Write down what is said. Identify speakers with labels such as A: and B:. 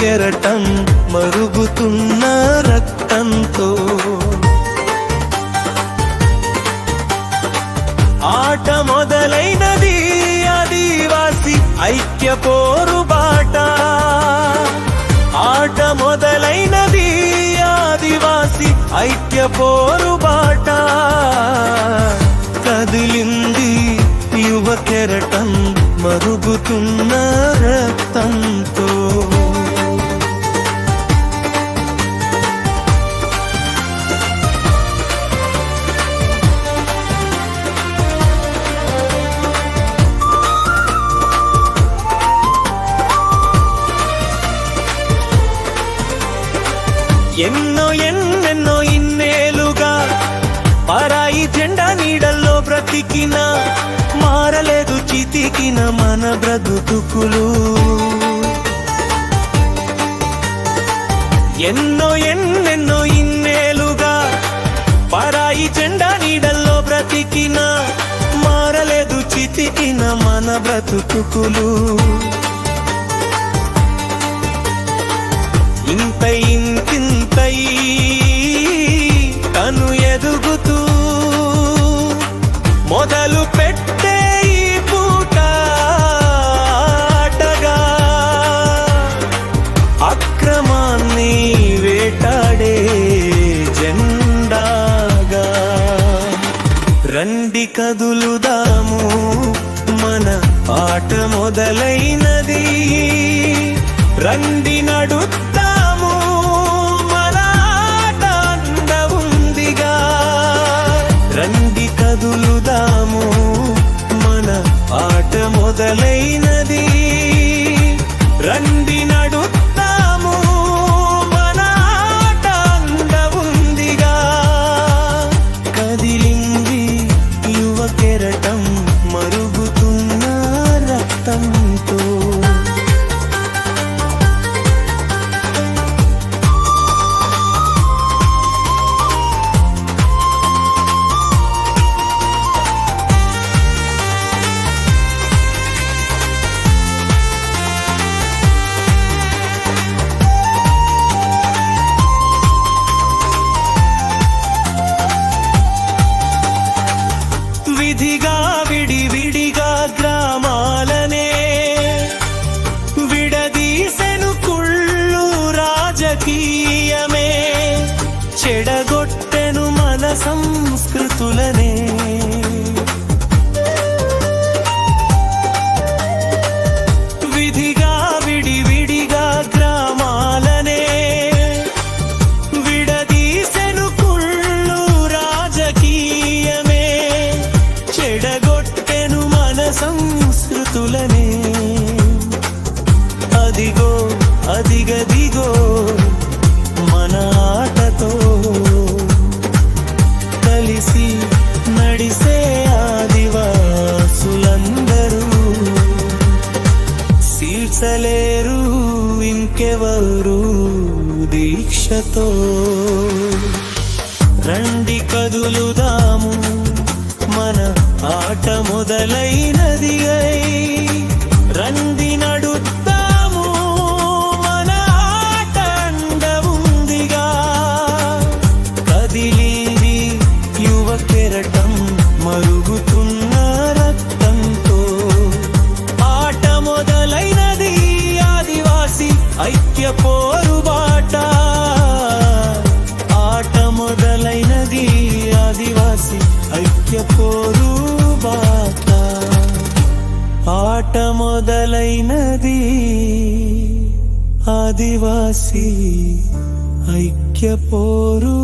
A: కెరటం మరుగుతున్న రక్తంతో. ఆట మొదలైనది ఆదివాసి ఐక్య పోరుబాట ఆట మొదలైనది ఆదివాసి ఐక్య పోరుబాట బాట. మరుగుతున్న రక్తంతో. ఎన్నో ఎన్నెన్నో ఇన్నేలుగా పరాయి జెండా నీడల్లో బ్రతికినా మన మన బ్రతుకులు. ఎన్నో ఎన్నెన్నో ఇన్నేలుగా పరాయి జెండా నీడల్లో బ్రతికిన మారలేదు చితికిన మన బ్రతుకులు. ఇంత ఇంతింతై తను ఎదుగుతూ కదులుదాము. మన ఆట మొదలైనది. రండి నడుద్దాము. మన ఆట అండ ఉందిగా రండి కదులుదాము. మన ఆట మొదలైనది. రాజకీయమే చెడగొట్టెను మన సంస్కృతులనే. విధిగా విడివిడిగా గ్రామాలనే విడదీసెను కుళ్ళు రాజకీయమే చెడగొట్టెను మన సంస్కృతులనే. అదిగో అదిగదిగో కలిసి నడిసే ఆదివాసులందరూ. సీల్చలేరు ఇంకెవరు దీక్షతో. రండి కదులుదాము మన ఆట మొదలైనది అయి. రందిన మొదలైనది ఆదివాసి ఐక్య పోరుబాట. ఆట మొదలైనది ఆదివాసి ఐక్య పోరుబాట. ఆట మొదలైనది ఆదివాసి ఐక్య పోరుబాట.